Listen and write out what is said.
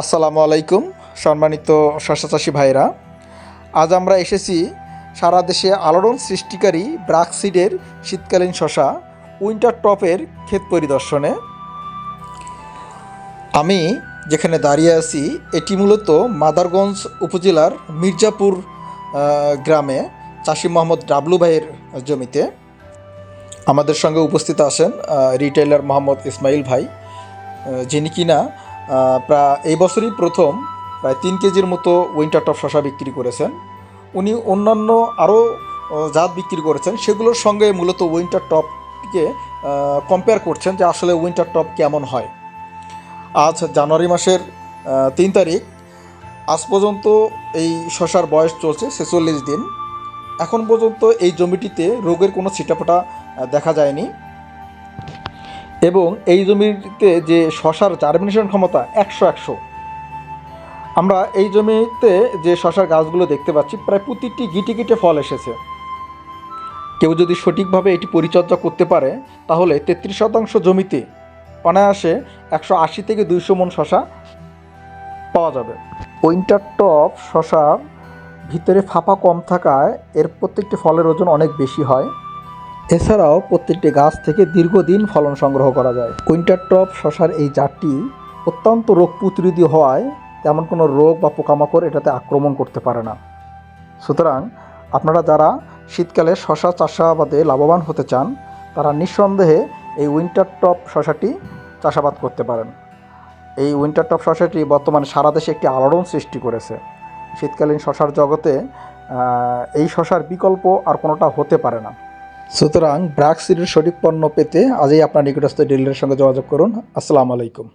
আসসালামু আলাইকুম, সম্মানিত চাষি ভাইরা। আজ আমরা এসেছি সারা দেশে আলোড়ন সৃষ্টিকারী ব্রাকসিডের শীতকালীন শশা উইন্টার টপের ক্ষেত পরিদর্শনে। আমি যেখানে দাঁড়িয়ে আছি, এটি মূলত মাদারগঞ্জ উপজেলার মির্জাপুর গ্রামে চাষি মোহাম্মদ ডাবলু ভাইয়ের জমিতে। আমাদের সঙ্গে উপস্থিত আছেন রিটেইলার মোহাম্মদ ইসমাইল ভাই যিনি কিনা প্রায় এই বছরই প্রথম প্রায় তিন কেজির মতো উইন্টার টপ শশা বিক্রি করেছেন। উনি অন্যান্য আরও জাত বিক্রি করেছেন। সেগুলোর সঙ্গে মূলত উইন্টার টপকে কম্পেয়ার করছেন যে আসলে উইন্টার টপ কেমন হয়। আজ জানুয়ারি মাসের তিন তারিখ। আজ পর্যন্ত এই শশার বয়স চলছে ছেচল্লিশ দিন। এখন পর্যন্ত এই জমিটিতে রোগের কোনো ছিটাফোটা দেখা যায়নি। এবং এই জমিতে যে শশার জার্মিনেশন ক্ষমতা একশো একশো। আমরা এই জমিতে যে শশার গাছগুলো দেখতে পাচ্ছি, প্রায় প্রতিটি গিটে গিটে ফল এসেছে। কেউ যদি সঠিকভাবে এটি পরিচর্যা করতে পারে, তাহলে তেত্রিশ শতাংশ জমিতে অনায়াসে একশো আশি থেকে দুইশো মন শশা পাওয়া যাবে। উইন্টার টপ শশার ভিতরে ফাঁপা কম থাকায় এর প্রত্যেকটি ফলের ওজন অনেক বেশি হয়। এছাড়াও প্রত্যেকটি গাছ থেকে দীর্ঘদিন ফলন সংগ্রহ করা যায়। উইন্টার টপ শশার এই জাতটি অত্যন্ত রোগ প্রতিরোধী হওয়ায় তেমন কোনো রোগ বা পোকামাকড় এটাতে আক্রমণ করতে পারে না। সুতরাং আপনারা যারা শীতকালে শশা চাষাবাদে লাভবান হতে চান, তারা নিঃসন্দেহে এই উইন্টার টপ শশাটি চাষাবাদ করতে পারেন। এই উইন্টার টপ শশাটি বর্তমানে সারা দেশে একটি আলোড়ন সৃষ্টি করেছে। শীতকালীন শশার জগতে এই শশার বিকল্প আর কোনোটা হতে পারে না। সুতরাং ব্রাক সিডের সঠিক পণ্য পেতে আজই আপনার নিকটস্থ ডিলারের সঙ্গে যোগাযোগ করুন। আসসালামু আলাইকুম।